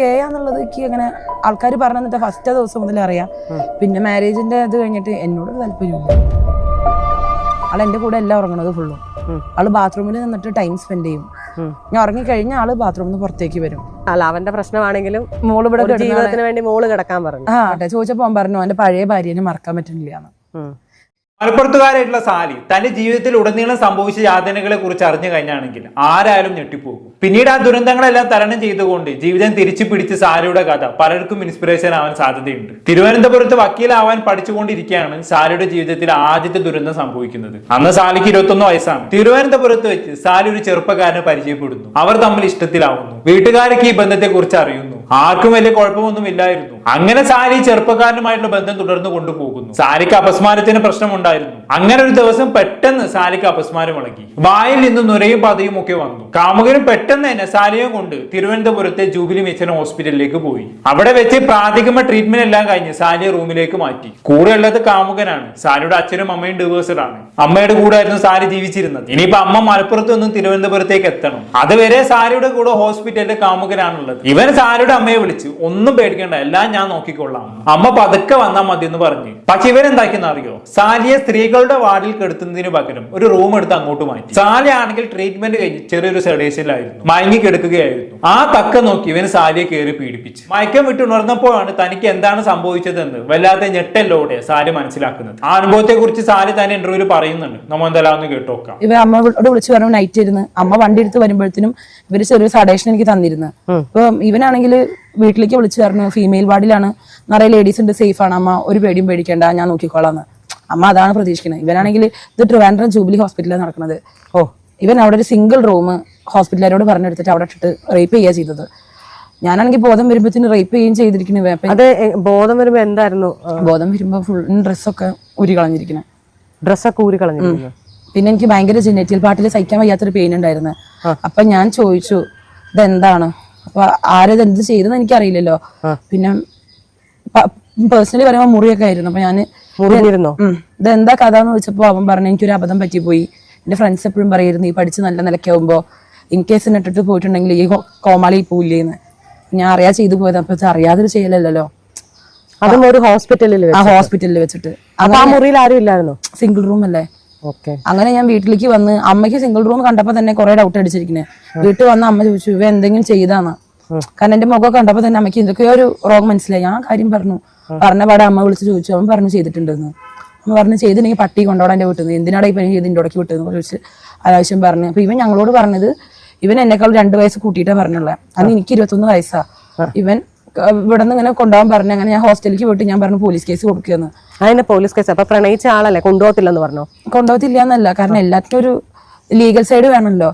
ഗേ ആന്നുള്ളത് എനിക്ക് അങ്ങനെ ആൾക്കാർ പറഞ്ഞു തന്നിട്ട് ഫസ്റ്റ് ദിവസം മുതൽ അറിയാം. പിന്നെ മാരേജിന്റെ ഇത് കഴിഞ്ഞിട്ട് എന്നോട് താല്പര്യമില്ല ആൾ എന്റെ കൂടെ എല്ലാം ഉറങ്ങണത് ഫുള്ളും ആൾ ബാത്റൂമിൽ നിന്നിട്ട് ടൈം സ്പെൻഡ് ചെയ്യും. ഞാൻ ഉറങ്ങിക്കഴിഞ്ഞ ആൾ ബാത്റൂമിൽ നിന്ന് പുറത്തേക്ക് വരും. അല്ല അവന്റെ പ്രശ്നമാണെങ്കിലും മോൾ ഇവിടെ ജീവിതത്തിന് വേണ്ടി മോൾ കിടക്കാൻ പറഞ്ഞു. ആ ചോദിച്ചപ്പോ പറഞ്ഞു അവന്റെ പഴയ ഭാര്യനെ മറക്കാൻ പറ്റുന്നില്ല. മലപ്പുറത്തുകാരായിട്ടുള്ള സാലി തന്റെ ജീവിതത്തിൽ ഉടനീളം സംഭവിച്ച യാതനകളെ കുറിച്ച് അറിഞ്ഞു കഴിഞ്ഞാണെങ്കിൽ ആരായാലും ഞെട്ടിപ്പോകും. പിന്നീട് ആ ദുരന്തങ്ങളെല്ലാം തരണം ചെയ്തുകൊണ്ട് ജീവിതം തിരിച്ചു പിടിച്ച് സാലിയുടെ കഥ പലർക്കും ഇൻസ്പിറേഷൻ ആവാൻ സാധ്യതയുണ്ട്. തിരുവനന്തപുരത്ത് വക്കീലാവാൻ പഠിച്ചുകൊണ്ടിരിക്കുകയാണ് സാലിയുടെ ജീവിതത്തിൽ ആദ്യത്തെ ദുരന്തം സംഭവിക്കുന്നത്. അന്ന് സാലിക്ക് ഇരുപത്തൊന്ന് വയസ്സാണ്. തിരുവനന്തപുരത്ത് വെച്ച് സാലി ഒരു ചെറുപ്പക്കാരനെ പരിചയപ്പെടുന്നു. അവർ തമ്മിൽ ഇഷ്ടത്തിലാവുന്നു. വീട്ടുകാരൊക്കെ ഈ ബന്ധത്തെ കുറിച്ച് അറിയുന്നു. ആർക്കും വലിയ കുഴപ്പമൊന്നും ഇല്ലായിരുന്നു അങ്ങനെ സാരി ചെറുപ്പക്കാരനുമായിട്ടുള്ള ബന്ധം തുടർന്ന് കൊണ്ടുപോകുന്നു. സാരിക്ക് അപസ്മാരത്തിന് പ്രശ്നമുണ്ടായിരുന്നു. അങ്ങനെ ഒരു ദിവസം പെട്ടെന്ന് സാലിക്ക് അപസ്മാരം ഇളകി. വായിൽ നിന്ന് നുരയും പതയും ഒക്കെ വന്നു. കാമുകനും പെട്ടെന്ന് തന്നെ സാലിയെ കൊണ്ട് തിരുവനന്തപുരത്തെ ജൂബിലി മെച്ചൻ ഹോസ്പിറ്റലിലേക്ക് പോയി. അവിടെ വെച്ച് പ്രാഥമിക ട്രീറ്റ്മെന്റ് എല്ലാം കഴിഞ്ഞ് സാലിയെ റൂമിലേക്ക് മാറ്റി. കൂടെ ഉള്ളത് കാമുകനാണ്. സാലിയുടെ അച്ഛനും അമ്മയും ഡിവേഴ്സഡ് ആണ്. അമ്മയുടെ കൂടെ ആയിരുന്നു സാരി ജീവിച്ചിരുന്നത്. ഇനിയിപ്പോ അമ്മ മലപ്പുറത്ത് നിന്നും തിരുവനന്തപുരത്തേക്ക് എത്തണം. അതുവരെ സാരിയുടെ കൂടെ ഹോസ്പിറ്റലിലെ കാമുകനാണുള്ളത്. ഇവൻ സാരിയുടെ അമ്മയെ വിളിച്ചു. ഒന്നും പേടിക്കേണ്ട എല്ലാം ഞാൻ നോക്കിക്കൊള്ളാം. അമ്മ പതുക്കെ വന്നാൽ മതി എന്ന് പറഞ്ഞു. പക്ഷെ ഇവരെന്താക്കിയെന്ന് അറിയോ? സാലിയെ സ്ത്രീകളുടെ വാർഡിൽ കെടുത്തുന്നതിന് പകരം ഒരു റൂം എടുത്ത് അങ്ങോട്ട് മാറ്റി. സാലി ആണെങ്കിൽ ട്രീറ്റ്മെന്റ് കഴിഞ്ഞ് ചെറിയൊരു സെഡേഷനിലായിരുന്നു മയങ്ങി കിടക്കുകയായിരുന്നു. ആ തക്ക നോക്കി ഇവന് സാലിയെ കയറി പീഡിപ്പിച്ചു. മയക്കം വിട്ട് ഉണർന്നപ്പോഴാണ് തനിക്ക് എന്താണ് സംഭവിച്ചതെന്ന് വല്ലാത്ത ഞെട്ടല്ലോടെ സാലി മനസ്സിലാക്കുന്നത്. ആ അനുഭവത്തെ കുറിച്ച് സാലി തന്നെ ഇന്റർവ്യൂവിൽ പറയുന്നുണ്ട്. നമ്മൾ എന്തായാലും ഒന്ന് കേട്ടോക്കാം. ഇവ അമ്മയോട് വിളിച്ചു പറഞ്ഞു നൈറ്റ് ഇരുന്ന്. അമ്മ വണ്ടി എടുത്ത് വരുമ്പോഴത്തേനും ഇവർ ചെറിയൊരു സഡേഷൻ എനിക്ക് തന്നിരുന്നു. അപ്പൊ ഇവനാണെങ്കിൽ വീട്ടിലേക്ക് വിളിച്ചു പറഞ്ഞു ഫീമെയിൽ വാർഡിലാണ്. നിറയെ ലേഡീസ് ഉണ്ട് സേഫ് ആണ്. അമ്മ ഒരു പേടിയും പേടിക്കേണ്ട ഞാൻ നോക്കിക്കോളാം അമ്മ അതാണ് പ്രതീക്ഷിക്കുന്നത് ഇവനാണെങ്കിൽ ഇത് ട്രിവാൻഡ്രം ജൂബിലി ഹോസ്പിറ്റലിലാണ് നടക്കുന്നത്. ഓ. ഇവൻ അവിടെ ഒരു സിംഗിൾ റൂം ഹോസ്പിറ്റലുകാരോട് പറഞ്ഞെടുത്തിട്ട് അവിടെ ഇട്ടിട്ട് റേപ്പ് ചെയ്യുക ചെയ്തത്. ഞാനാണെങ്കിൽ ബോധം വരുമ്പോഴത്തേന് റേപ്പ് ചെയ്യുകയും ചെയ്തിരിക്കുന്നു അത് ബോധം വരുമ്പോ എന്തായിരുന്നു? ബോധം വരുമ്പോ ഫുൾ ഡ്രസ്സൊക്കെ ഊരി കളഞ്ഞിരിക്കുന്നത് ഡ്രസ്സൊക്കെ ഊരി കളഞ്ഞിരിക്കുന്നത് പിന്നെ എനിക്ക് ഭയങ്കര ജെനറ്റിയൽ പാട്ടിൽ സഹിക്കാൻ വയ്യാത്തൊരു പെയിൻ ഉണ്ടായിരുന്നു. അപ്പൊ ഞാൻ ചോദിച്ചു ഇതെന്താണ്? അപ്പൊ ആരത് എന്ത് ചെയ്തെന്ന് എനിക്കറിയില്ലല്ലോ. പിന്നെ പേഴ്സണലി പറയുമ്പോൾ മുറിയൊക്കെ ആയിരുന്നു. അപ്പൊ ഞാൻ ഇത് എന്താ കഥ എന്ന് വെച്ചപ്പോ അവൻ പറഞ്ഞു എനിക്കൊരു അബദ്ധം പറ്റിപ്പോയി എന്റെ ഫ്രണ്ട്സ് എപ്പോഴും പറയായിരുന്നു ഈ പഠിച്ച് നല്ല നിലയ്ക്കാവുമ്പോ ഇൻ കേസ് ഇട്ടിട്ട് പോയിട്ടുണ്ടെങ്കിൽ ഈ കോമാളി പോയില്ലേന്ന് ഞാൻ അറിയാ ചെയ്തു പോയത് അപ്പൊ അറിയാതെ അറിയാതൊരു ചെയ്യലല്ലോ അതും ഒരു ഹോസ്പിറ്റലിൽ ആ ഹോസ്പിറ്റലിൽ വെച്ചിട്ട്. അപ്പൊ ആ മുറിയിൽ ആരും ഇല്ലായിരുന്നോ? സിംഗിൾ റൂം അല്ലേ? അങ്ങനെ ഞാൻ വീട്ടിലേക്ക് വന്ന് അമ്മയ്ക്ക് സിംഗിൾ റൂം കണ്ടപ്പോ തന്നെ കുറെ ഡൗട്ട് അടിച്ചിരിക്കുന്നത് വീട്ടിൽ വന്ന അമ്മ ചോദിച്ചു ഇവ എന്തെങ്കിലും ചെയ്താന്ന്? കാരണം എന്റെ മുഖം കണ്ടപ്പോ തന്നെ അമ്മയ്ക്ക് എന്തൊക്കെയോ ഒരു റോഗം മനസ്സിലായി. ഞാൻ കാര്യം പറഞ്ഞു. പറഞ്ഞ പാടെ അമ്മ വിളിച്ച് ചോദിച്ചു. അവൻ പറഞ്ഞു ചെയ്തിട്ടുണ്ടെന്ന്. അമ്മ പറഞ്ഞു ചെയ്തിട്ടുണ്ടെങ്കിൽ പട്ടി കൊണ്ടോടാൻ എന്റെ വീട്ടിൽ നിന്ന് എന്തിനാടാ ഈ പനി ചെയ്ത് എന്റെ ഉടക്കി വിട്ടതെന്ന് ചോദിച്ച് അനാവശ്യം പറഞ്ഞു. അപ്പൊ ഇവൻ ഞങ്ങളോട് പറഞ്ഞത് ഇവൻ എന്നെക്കാൾ രണ്ടു വയസ്സ് കൂട്ടിയിട്ടാ പറഞ്ഞുള്ളത് അന്ന് എനിക്ക് ഇരുപത്തൊന്ന് വയസ്സാ. ഇവൻ ഇവിടെ നിന്ന് ഇങ്ങനെ കൊണ്ടുപോകാൻ പറഞ്ഞു. അങ്ങനെ ഞാൻ ഹോസ്റ്റലിലേക്ക് പോയിട്ട് ഞാൻ പറഞ്ഞു പോലീസ് കേസ് കൊടുക്കുകയെന്ന് അതിന്റെ പോലീസ് കേസ് അപ്പൊ പ്രണയിച്ച ആളല്ലേ? കൊണ്ടുപോകത്തില്ലെന്ന് പറഞ്ഞു? കൊണ്ടുപോകത്തില്ല എന്നല്ല കാരണം എല്ലാത്തിനും ഒരു ലീഗൽ സൈഡ് വേണമല്ലോ.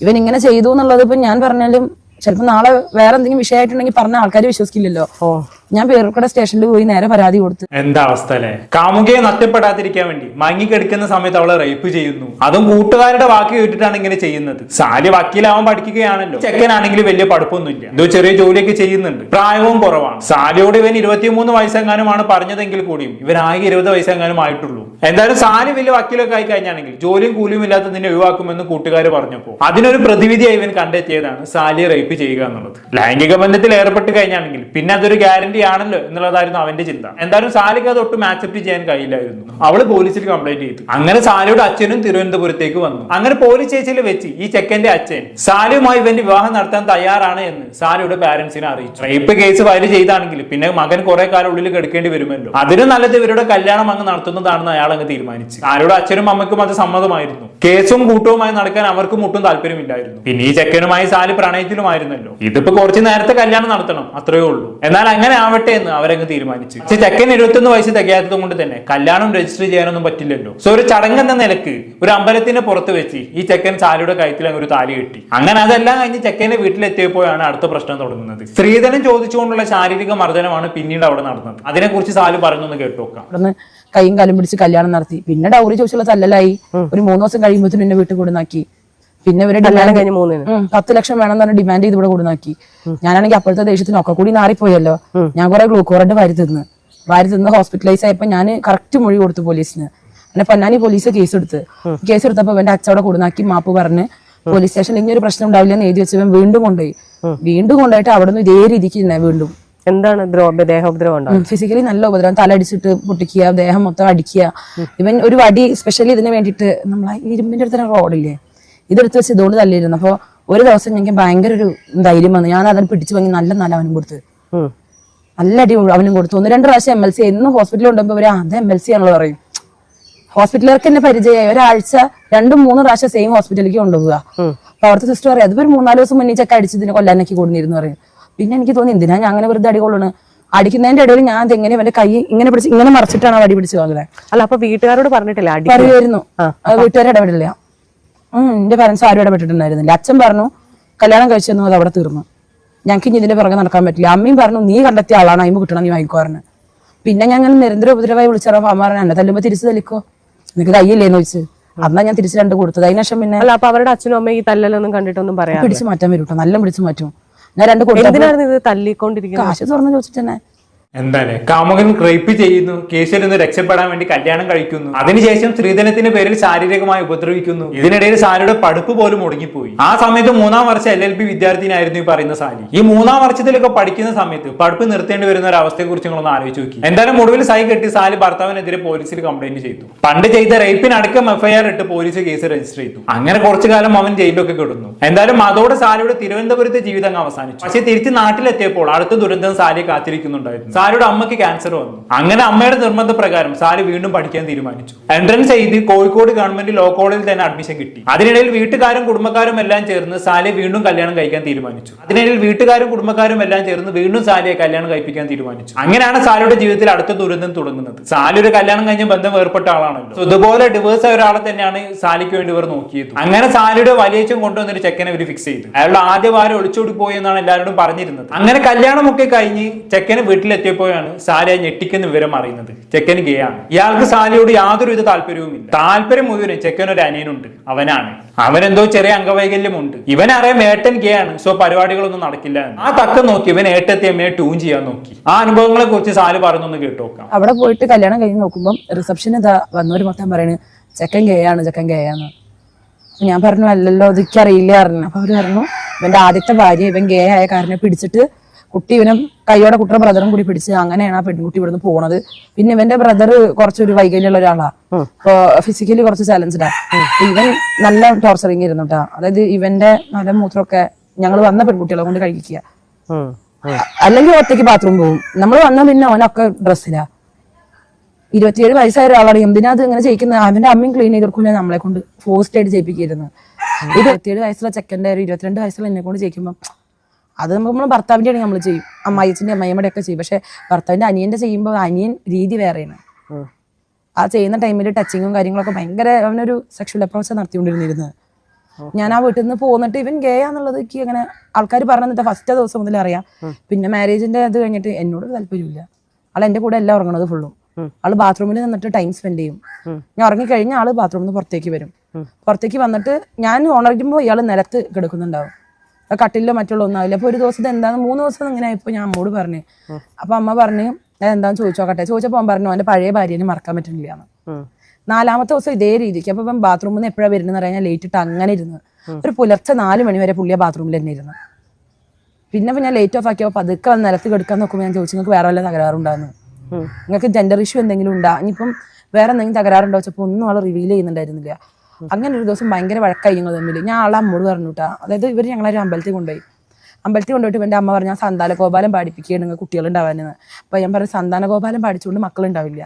ഇവൻ ഇങ്ങനെ ചെയ്തു എന്നുള്ളത് ഇപ്പൊ ഞാൻ പറഞ്ഞാലും ചിലപ്പോ നാളെ വേറെ എന്തെങ്കിലും വിഷയമായിട്ടുണ്ടെങ്കിൽ പറഞ്ഞ ആൾക്കാർ വിശ്വസിക്കില്ലല്ലോ. ഓ. ഞാൻ പേരുക്കട സ്റ്റേഷനിൽ പോയി നേരെ പരാതി കൊടുത്തു. എന്താ അവസ്ഥ അല്ലേ? കാമുകയെ നഷ്ടപ്പെടാതിരിക്കാൻ വേണ്ടി മങ്ങിക്കെടുക്കുന്ന സമയത്ത് അവളെ റേപ്പ് ചെയ്യുന്നു. അതും കൂട്ടുകാരുടെ വാക്ക് കേട്ടിട്ടാണ് ഇങ്ങനെ ചെയ്യുന്നത്. സാലി വക്കീലാവാൻ പഠിക്കുകയാണല്ലോ. ചെക്കനാണെങ്കിൽ വലിയ പഠിപ്പൊന്നുമില്ല. എന്തോ ചെറിയ ജോലിയൊക്കെ ചെയ്യുന്നുണ്ട്. പ്രായവും കുറവാണ്. സാലിയോട് ഇവൻ ഇരുപത്തിമൂന്ന് വയസ്സെങ്ങാനുമാണ് പറഞ്ഞതെങ്കിൽ കൂടിയും ഇവൻ ആകെ ഇരുപത് വയസ്സെങ്ങാനും ആയിട്ടുള്ളൂ. എന്തായാലും സാലി വലിയ വക്കീലൊക്കെ ആയി കഴിഞ്ഞാണെങ്കിൽ ജോലിയും കൂലിയും ഇല്ലാത്ത നിന്നെ ഒഴിവാക്കുമെന്ന് കൂട്ടുകാർ പറഞ്ഞപ്പോൾ അതിനൊരു പ്രതിവിധിയായി ഇവൻ കണ്ടെത്തിയതാണ് സാലിയെ റേപ്പ് ചെയ്യുക എന്നുള്ളത്. ലൈംഗിക ബന്ധത്തിൽ ഏർപ്പെട്ട് കഴിഞ്ഞാണെങ്കിൽ പിന്നെ അതൊരു ഗ്യാരണ്ടി ആണല്ലോ എന്നുള്ളതായിരുന്നു അവന്റെ ചിന്ത. എന്തായാലും സാലിക്ക് അത് ഒട്ടും ആക്സെപ്റ്റ് ചെയ്യാൻ കഴിയില്ലായിരുന്നു. അവൾ പോലീസിൽ കംപ്ലൈന്റ് ചെയ്തു. അങ്ങനെ സാലിയുടെ അച്ഛനും തിരുവനന്തപുരത്തേക്ക് വന്നു. അങ്ങനെ പോലീസ് സ്റ്റേഷനിൽ വെച്ച് ഈ ചെക്കന്റെ അച്ഛൻ സാലിയുമായി ഇവന്റെ വിവാഹം നടത്താൻ തയ്യാറാണ് എന്ന് സാലിയുടെ പാരന്റ്സിനെ അറിയിച്ചു. റേപ്പ് കേസ് ഫയൽ ചെയ്താണെങ്കിൽ പിന്നെ മകൻ കുറെ കാലം ഉള്ളിൽ കിടക്കേണ്ടി വരുമല്ലോ. അതിനും നല്ലത് ഇവരുടെ കല്യാണം അങ്ങ് നടത്തുന്നതാണെന്ന് അയാൾ അങ്ങ് തീരുമാനിച്ചു. സാലിയുടെ അച്ഛനും അമ്മയ്ക്കും അത് സമ്മതമായിരുന്നു. കേസും കൂട്ടവുമായി നടക്കാൻ അവർക്കും ഒട്ടും താല്പര്യമില്ലായിരുന്നു. പിന്നെ ഈ ചെക്കനുമായി സാലി പ്രണയത്തിലുമായിരുന്നല്ലോ. ഇതിപ്പോ കുറച്ച് നേരത്തെ കല്യാണം നടത്തണം അത്രയേ ഉള്ളൂ. എന്നാൽ അങ്ങനെ ആവട്ടെ എന്ന് അവരങ്ങ് തീരുമാനിച്ചു. പക്ഷെ ചെക്കൻ ഇരുപത്തൊന്ന് വയസ്സ് തികയാത്തത് കൊണ്ട് തന്നെ കല്യാണം രജിസ്റ്റർ ചെയ്യാനൊന്നും പറ്റില്ലല്ലോ. സോ ഒരു ചടങ്ങ് എന്ന നിലയ്ക്ക് ഒരു അമ്പലത്തിന് പുറത്ത് വെച്ച് ഈ ചെക്കൻ ചാലിയുടെ കഴുത്തിൽ അങ്ങ് ഒരു താലി കെട്ടി. അങ്ങനെ അതെല്ലാം കഴിഞ്ഞ് ചെക്കന്റെ വീട്ടിലെത്തിയപ്പോഴാണ് അടുത്ത പ്രശ്നം തുടങ്ങുന്നത്. സ്ത്രീധനം ചോദിച്ചുകൊണ്ടുള്ള ശാരീരിക മർദ്ദനമാണ് പിന്നീട് അവിടെ നടന്നത്. അതിനെക്കുറിച്ച് സാലു പറഞ്ഞൊന്ന് കേട്ടോക്കാം അവിടുന്ന് കൈയും കാലും പിടിച്ച് കല്യാണം നടത്തി. പിന്നെ ഡൗറി ചോദിച്ചുള്ള തല്ലലായി. ഒരു മൂന്ന് ദിവസം കഴിയുമ്പോഴത്തേനും എന്നെ വീട്ടിൽ കൊടുന്നാക്കി പിന്നെ ഇവരെ ഡിമാൻഡ് കഴിഞ്ഞ് മൂന്നിന്. പത്ത് ലക്ഷം വേണം എന്ന് പറഞ്ഞ് ഡിമാൻഡ് ചെയ്ത് ഇവിടെ കൊടുന്നാക്കി ഞാനാണെങ്കിൽ അപ്പോഴത്തെ ദേഷ്യത്തിന് ഒക്കെ കൂടി നാറിപ്പോയല്ലോ. ഞാൻ കുറെ ഗ്ലൂക്കോറഡ് വാരി തിന്ന്. വാരി തിന്ന് ഹോസ്പിറ്റലൈസ് ആയപ്പോ ഞാൻ കറക്റ്റ് മൊഴി കൊടുത്തു പോലീസിന്. അങ്ങനെ പൊന്നാനി പോലീസ് കേസ് എടുത്ത്. കേസ് എടുത്തപ്പോ എന്റെ അച്ഛവിടെ കൊടുന്നാക്കി മാപ്പ് പറഞ്ഞ്. പോലീസ് സ്റ്റേഷനിൽ ഇനി ഒരു പ്രശ്നം ഉണ്ടാവില്ല എന്ന് എഴുതി വെച്ചവൻ വീണ്ടും കൊണ്ടുപോയി. വീണ്ടും കൊണ്ടുപോയിട്ട് അവിടെ നിന്ന് ഇതേ രീതിക്ക് തന്നെ വീണ്ടും. എന്താണ് ദേഹോപദ്രവം ഫിസിക്കലി നല്ല ഉപദ്രവം. തലടിച്ചിട്ട് പൊട്ടിക്കുക ദേഹം മൊത്തം അടിക്കുക. ഇവൻ ഒരു വടി സ്പെഷ്യലി ഇതിന് വേണ്ടിയിട്ട് നമ്മളെ ഇരുമ്പിന്റെ അടുത്ത് റോഡില്ലേ ഇതെടുത്ത് വെച്ച് ഇതുകൊണ്ട് തല്ലിയിരുന്നു. അപ്പോൾ ഒരു ദിവസം എനിക്ക് ഭയങ്കര ഒരു ധൈര്യം വന്നു. ഞാൻ അതിന് പിടിച്ചു വാങ്ങി നല്ല നല്ല അവനും കൊടുത്ത്. നല്ല അടി അവനും കൊടുത്തു. ഒന്ന് രണ്ട് പ്രാവശ്യം എം എൽ സി എന്നും ഹോസ്പിറ്റലിൽ ഉണ്ടാകുമ്പോൾ അവർ അത് എം എൽ സി ആണല്ലോ പറയും. ഹോസ്പിറ്റലുകാർക്ക് എന്നെ പരിചയമായി. ഒരാഴ്ച രണ്ടും മൂന്നും പ്രാവശ്യം സെയിം ഹോസ്പിറ്റലിലേക്ക് കൊണ്ടുപോവുക. അപ്പൊ അവിടുത്തെ സിസ്റ്റർ പറയും അതിപ്പോ ഒരു മൂന്നാൽ ദിവസം മുന്നേ ചെക്ക അടിച്ചതിന് കൊല്ലാനൊക്കെ കൊടുന്നിരുന്നു പറയും. പിന്നെ എനിക്ക് തോന്നി എന്തിനാ ഞാൻ അങ്ങനെ വെറുതെ അടി കൊള്ളണ്? അടിക്കുന്നതിന്റെ ഇടയിൽ ഞാൻ അത് എങ്ങനെ അവന്റെ കൈ ഇങ്ങനെ പിടിച്ച് ഇങ്ങനെ മറിച്ചിട്ടാണ് അടി പിടിച്ച് വാങ്ങുന്നത് അല്ല അപ്പൊ വീട്ടുകാരോട് പറഞ്ഞിട്ടില്ല പറയുമായിരുന്നു വീട്ടുകാരെ ഇടപെടില്ല എന്റെ പാരൻസ് ആരും ഇടപെട്ടിട്ടുണ്ടായിരുന്നില്ല. അച്ഛൻ പറഞ്ഞു കല്യാണം കഴിച്ചെന്നു അത് അവിടെ തീർന്നു. ഞങ്ങൾക്ക് ഇനി ഇതിന്റെ പുറകെ നടക്കാൻ പറ്റില്ല. അമ്മയും പറഞ്ഞു നീ കണ്ടെത്തിയ ആളാണ് അയിമ്പ് കിട്ടണം നീ വാങ്ങിക്കോറിന് പിന്നെ ഞങ്ങൾ നിരന്തര ഉപദ്രവമായി വിളിച്ചപ്പോ അമ്മ പറഞ്ഞു എന്നെ തല്ലുമ്പോ തിരിച്ചു തല്ലിക്കോ. നിനക്ക് കയ്യില്ലേന്ന് ചോദിച്ചു. അന്നാ ഞാൻ തിരിച്ച് രണ്ട് കൊടുത്തത്. അതിനുശേഷം പിന്നെ അല്ല അപ്പൊ അവരുടെ അച്ഛനും അമ്മയും ഈ തല്ലലൊന്നും കണ്ടിട്ടൊന്നും പറയാം പിടിച്ചു മാറ്റാൻ വരും നല്ല പിടിച്ചു മാറ്റും. ഞാൻ രണ്ട് കൊടുത്തു കാശ് തുറന്ന് ചോദിച്ചിട്ട് തന്നെ. എന്താല്ലേ കാമുകൻ റേപ്പ് ചെയ്യുന്നു കേസിൽ നിന്ന് രക്ഷപ്പെടാൻ വേണ്ടി കല്യാണം കഴിക്കുന്നു. അതിനുശേഷം സ്ത്രീധനത്തിന്റെ പേരിൽ ശാരീരികമായി ഉപദ്രവിക്കുന്നു. ഇതിനിടയിൽ സാലിയുടെ പഠിപ്പ് പോലും ഒടുങ്ങിപ്പോയി. ആ സമയത്ത് മൂന്നാം വർഷ എൽ എൽ പി വിദ്യാർത്ഥിനായിരുന്നു ഈ പറയുന്ന സാലി. ഈ മൂന്നാം വർഷത്തിലൊക്കെ പഠിക്കുന്ന സമയത്ത് പഠിപ്പ് നിർത്തേണ്ടി വരുന്ന ഒരു അവസ്ഥയെ കുറിച്ച് നിങ്ങളൊന്ന് ആലോചിച്ച് നോക്കി. എന്തായാലും ഒടുവിൽ സൈ കെട്ടി സാലി ഭർത്താവിനെതിരെ പോലീസിൽ കംപ്ലൈന്റ് ചെയ്തു. പണ്ട് ചെയ്ത റേപ്പിനടക്കം എഫ്ഐആർ ഇട്ട് പോലീസ് കേസ് രജിസ്റ്റർ ചെയ്തു. അങ്ങനെ കുറച്ചു കാലം അവൻ ജയിലിലൊക്കെ കിടന്നു. എന്തായാലും അതോടെ സാലിയുടെ തിരുവനന്തപുരത്തെ ജീവിതം അവസാനിച്ചു. പക്ഷേ തിരിച്ച് നാട്ടിലെത്തിയപ്പോൾ അടുത്ത ദുരന്തം സാലിയെ കാത്തിരിക്കുന്നുണ്ടായിരുന്നു. സാലിയുടെ അമ്മയ്ക്ക് ക്യാൻസർ വന്നു. അങ്ങനെ അമ്മയുടെ നിർബന്ധ പ്രകാരം സാലി വീണ്ടും പഠിക്കാൻ തീരുമാനിച്ചു. എൻട്രൻസ് ചെയ്ത് കോഴിക്കോട് ഗവൺമെന്റ് ലോ കോളേജിൽ തന്നെ അഡ്മിഷൻ കിട്ടി. അതിനിടയിൽ വീട്ടുകാരും കുടുംബക്കാരും എല്ലാം ചേർന്ന് സാലിയെ വീണ്ടും കല്യാണം കഴിക്കാൻ തീരുമാനിച്ചു. അതിനിടയിൽ വീട്ടുകാരും കുടുംബക്കാരും എല്ലാം ചേർന്ന് വീണ്ടും സാലിയെ കല്യാണം കഴിപ്പിക്കാൻ തീരുമാനിച്ചു. അങ്ങനെയാണ് സാലിയുടെ ജീവിതത്തിൽ അടുത്ത ദുരന്തം തുടങ്ങുന്നത്. സാലി ഒരു കല്യാണം കഴിഞ്ഞ ബന്ധം ഏർപ്പെട്ട ആളാണല്ലോ. ഇതുപോലെ ഡിവേഴ്സ് ആയ ഒരാളെ തന്നെയാണ് സാലിക്ക് വേണ്ടി ഇവർ നോക്കിയത്. അങ്ങനെ സാലിയുടെ വലിയച്ചും കൊണ്ടുവന്നൊരു ചെക്കനെ ഇവർ ഫിക്സ് ചെയ്തു. അയാളുടെ ആദ്യ വാരം ഒളിച്ചോടി പോയി എന്നാണ് എല്ലാവരോടും പറഞ്ഞിരുന്നത്. അങ്ങനെ കല്യാണമൊക്കെ കഴിഞ്ഞ് ചെക്കനെ വീട്ടിലെത്തിയപ്പോഴാണ് സാലി സാലിയ ഞെട്ടിക്കുന്ന വിവരം അറിയുന്നത്. ചെക്കൻ ഗേ ആണ്. ഇയാൾക്ക് സാലിയോട് യാതൊരുവിധ താല്പര്യവുമില്ല. താല്പര്യം മുഴുവനും ചെക്കൻ ഒരു അനിയനുണ്ട്. അവനാണ്. അവനെന്തോ ചെറിയ അംഗവൈകല്യമുണ്ട്. ഇവൻ അറിയാം ഏട്ടൻ ഗേ ആണ് സോ പരിപാടികളൊന്നും നടക്കില്ല. ആ തക്കം നോക്കി ഇവൻ ഏട്ടത്തി അമ്മയെ ട്യൂൺ ചെയ്യാൻ നോക്കി. ആ അനുഭവങ്ങളെ കുറിച്ച് സാൽ പറഞ്ഞൊന്ന് കേട്ടു നോക്കാം അവിടെ പോയിട്ട് കല്യാണം കഴിഞ്ഞ് നോക്കുമ്പോൾ എന്താ വന്നവര് മൊത്തം പറയുന്നത് ചെക്കൻ ഗേ ആണ് ചെക്കൻ ഗേ ആണ്. ഞാൻ പറഞ്ഞു അല്ലല്ലോ ഇതൊക്കെ അറിയില്ല പറഞ്ഞു. അപ്പൊ അവർ പറഞ്ഞു ഇവന്റെ ആദ്യത്തെ ഭാര്യ ഇവൻ ഗേ ആയ കാരനെ പിടിച്ചിട്ട് കുട്ടി ഇവനെ കൈയോടെ കുട്ടിയുടെ ബ്രദറും കൂടി പിടിച്ച് അങ്ങനെയാണ് ആ പെൺകുട്ടി ഇവിടുന്ന് പോണത്. പിന്നെ ഇവന്റെ ബ്രദർ കുറച്ചൊരു വൈകല്യമുള്ള ഒരാളാ. ഇപ്പൊ ഫിസിക്കലി കുറച്ച് ചാലഞ്ചഡാ ഇവൻ നല്ല ടോർച്ചറിങ് ഇരുന്നു കേട്ടാ അതായത് ഇവന്റെ നല്ല മൂത്രമൊക്കെ ഞങ്ങൾ വന്ന പെൺകുട്ടികളെ കൊണ്ട് കഴിക്കുക. അല്ലെങ്കിൽ ഒറ്റയ്ക്ക് ബാത്റൂം പോകും നമ്മൾ വന്ന പിന്നെ അവനൊക്കെ ഡ്രസ്സിലാ ഇരുപത്തിയേഴ് വയസ്സായ ഒരാളാണ്. എന്തിനാ അത് ഇങ്ങനെ ചെയ്യിക്കുന്നത് അവന്റെ അമ്മയും ക്ലീൻ ചെയ്ത് കൊടുക്കില്ല നമ്മളെ കൊണ്ട്. ഫോസ്റ്റ് ആയിട്ട് ചെയ്യിപ്പിക്കുന്നത് ഇരുപത്തിയേഴ് വയസ്സുള്ള ചെക്കന്റെ ഒരു ഇരുപത്തിരണ്ട് വയസ്സുള്ള എന്നെ കൊണ്ട് ചെയ്യിക്കുമ്പോൾ അത് നമ്മൾ ഭർത്താവിന്റെ ആണെങ്കിൽ നമ്മൾ ചെയ്യും. അമ്മായിച്ചിന്റെ അമ്മയമ്മയുടെ ഒക്കെ ചെയ്യും. പക്ഷെ ഭർത്താവിന്റെ അനിയന്റെ ചെയ്യുമ്പോൾ അനിയൻ രീതി വേറെയാണ്. ആ ചെയ്യുന്ന ടൈമിൽ ടച്ചിങ്ങും കാര്യങ്ങളൊക്കെ ഭയങ്കര അവനൊരു സെക്ഷൽ അപ്രോച്ച് നടത്തിക്കൊണ്ടിരുന്നിരുന്നത് ഞാൻ ആ വീട്ടിൽ നിന്ന് പോന്നിട്ട് ഇവൻ ഗേ ആന്നുള്ളത് എനിക്ക് അങ്ങനെ ആൾക്കാർ പറഞ്ഞിട്ട് ഫസ്റ്റ് ദിവസം മുതൽ അറിയാം. പിന്നെ മാരേജിന്റെ അത് കഴിഞ്ഞിട്ട് എന്നോട് താല്പര്യമില്ല ആൾ എന്റെ കൂടെ എല്ലാം ഉറങ്ങണത് ഫുള്ളും ആൾ ബാത്റൂമിൽ നിന്നിട്ട് ടൈം സ്പെൻഡ് ചെയ്യും. ഞാൻ ഉറങ്ങിക്കഴിഞ്ഞാൽ ആൾ ബാത്റൂമിൽ നിന്ന് പുറത്തേക്ക് വരും. പുറത്തേക്ക് വന്നിട്ട് ഞാൻ ഉണർക്കുമ്പോൾ ഇയാൾ നിലത്ത് കിടക്കുന്നുണ്ടാവും. കട്ടിലോ മറ്റുള്ള ഒന്നാവില്ല അപ്പൊ ഒരു ദിവസം ഇത് എന്താന്ന് മൂന്ന് ദിവസം ഇങ്ങനെ ആയപ്പോ ഞാൻ അമ്മോട് പറഞ്ഞു. അപ്പൊ അമ്മ പറഞ്ഞു ഞാൻ എന്താന്ന് ചോദിച്ചോക്കട്ടെ? ചോദിച്ചപ്പോ പറഞ്ഞു അവന്റെ പഴയ ഭാര്യനെ മറക്കാൻ പറ്റുന്നില്ല നാലാമത്തെ ദിവസം ഇതേ രീതിക്ക്. അപ്പൊ ഇപ്പം ബാത്റൂമിൽ നിന്ന് എപ്പോഴാണ് വരുന്നത് അറിയാൻ ലേറ്റ് ഇട്ട് അങ്ങനെ ഇരുന്ന്. ഒരു പുലർച്ചെ നാല് മണി വരെ പുള്ളിയ ബാത്റൂമിൽ തന്നെ ഇരുന്ന്. പിന്നെ ഞാൻ ലേറ്റ് ഓഫ് ആക്കിയപ്പോൾ പതുക്കെ വന്ന് നിലത്ത് കെടുക്കാൻ നോക്കുമ്പോൾ ഞാൻ ചോദിച്ചു നിങ്ങൾക്ക് വേറെ വല്ല തകരാറുണ്ടായിരുന്നു. നിങ്ങൾക്ക് ജെൻഡർ ഇഷ്യൂ എന്തെങ്കിലും ഉണ്ടാ? ഇനിയിപ്പം വേറെ എന്തെങ്കിലും തകരാറുണ്ടോ? വെച്ചപ്പോൾ ഒന്നും ആൾ റിവീൽ ചെയ്യുന്നുണ്ടായിരുന്നില്ല. അങ്ങനെ ഒരു ദിവസം ഭയങ്കര വഴക്കായി ഞങ്ങൾ തമ്മിൽ. ഞാൻ ആളെ അമ്മോട് പറഞ്ഞു കേട്ടാ അതായത് ഇവർ ഞങ്ങളൊരു അമ്പലത്തിൽ കൊണ്ടുപോയി. അമ്പലത്തിൽ കൊണ്ടുപോയിട്ട് എന്റെ അമ്മ പറഞ്ഞാൽ സന്താന ഗോപാലം പാടിപ്പിക്കുകയാണ് കുട്ടികളുണ്ടാവാനെന്ന് അപ്പോൾ ഞാൻ പറഞ്ഞു സന്താന ഗോപാലം പാടിച്ചുകൊണ്ട് മക്കളുണ്ടാവില്ല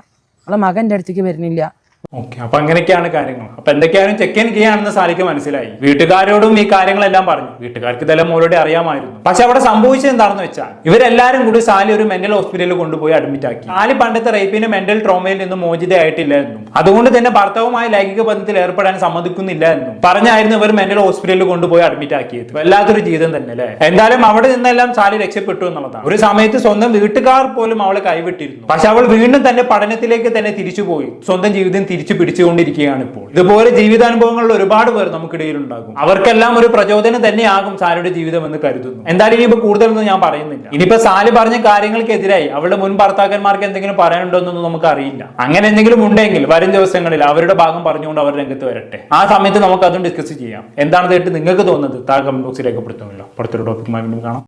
അവളെ മകൻ എന്റെ അടുത്തേക്ക് വരുന്നില്ല. ഓക്കെ അപ്പൊ അങ്ങനെയൊക്കെയാണ് കാര്യങ്ങൾ. അപ്പൊ എന്തൊക്കെയാണ് ചെക്കൻ ഗേ ആണെന്ന് സാലിക്ക് മനസ്സിലായി. വീട്ടുകാരോടും ഈ കാര്യങ്ങളെല്ലാം പറഞ്ഞു. വീട്ടുകാർക്ക് ഇതെല്ലാം ഓൾറെഡി അറിയാമായിരുന്നു. പക്ഷെ അവിടെ സംഭവിച്ചത് എന്താണെന്ന് വെച്ചാൽ ഇവരെല്ലാരും കൂടി സാലി ഒരു മെന്റൽ ഹോസ്പിറ്റലിൽ കൊണ്ടുപോയി അഡ്മിറ്റ് ആക്കി. സാലി പണ്ടത്തെ റേപ്പിന്റെ മെന്റൽ ട്രോമയിൽ നിന്ന് മോചിതയായിട്ടില്ലായിരുന്നു. അതുകൊണ്ട് തന്നെ ഭർത്താവുമായി ലൈംഗിക ബന്ധത്തിൽ ഏർപ്പെടാൻ സമ്മതിക്കുന്നില്ലായിരുന്നു. പറഞ്ഞായിരുന്നു ഇവർ മെന്റൽ ഹോസ്പിറ്റലിൽ കൊണ്ടുപോയി അഡ്മിറ്റ് ആക്കിയത്. വല്ലാത്തൊരു ജീവിതം തന്നെ അല്ലേ? എന്തായാലും അവിടെ നിന്നെല്ലാം സാലി രക്ഷപ്പെട്ടു എന്നുള്ളതാണ്. ഒരു സമയത്ത് സ്വന്തം വീട്ടുകാർ പോലും അവളെ കൈവിട്ടിരുന്നു. പക്ഷെ അവൾ വീണ്ടും തന്റെ പഠനത്തിലേക്ക് തന്നെ തിരിച്ചുപോയി. സ്വന്തം ജീവിതം തിരിച്ചു പിടിച്ചുകൊണ്ടിരിക്കുകയാണ് ഇപ്പോൾ ഇതുപോലെ ജീവിതാനുഭവങ്ങളിൽ ഒരുപാട് പേർ നമുക്കിടയിൽ ഉണ്ടാകും അവർക്കെല്ലാം ഒരു പ്രചോദനം തന്നെയാകും സാലിയുടെ ജീവിതം എന്ന് കരുതുന്നു. എന്തായാലും ഇനിയിപ്പോ കൂടുതലൊന്നും ഞാൻ പറയുന്നില്ല. ഇനിയിപ്പോ സാലി പറഞ്ഞ കാര്യങ്ങൾക്കെതിരായി അവളുടെ മുൻ ഭർത്താക്കന്മാർക്ക് എന്തെങ്കിലും പറയാനുണ്ടോ എന്നൊന്നും നമുക്ക് അറിയില്ല അങ്ങനെ എന്തെങ്കിലും ഉണ്ടെങ്കിൽ വരും ദിവസങ്ങളിൽ അവരുടെ ഭാഗം പറഞ്ഞുകൊണ്ട് അവർ രംഗത്ത് വരട്ടെ. ആ സമയത്ത് നമുക്ക് അതും ഡിസ്കസ് ചെയ്യാം. എന്താണ് കേട്ട് നിങ്ങൾക്ക് തോന്നുന്നത്? താ കമന്റ് ബോക്സിൽ രേഖപ്പെടുത്തുമല്ലോ. അടുത്തൊരു ടോപ്പിക്കുമായി വീണ്ടും കാണാം.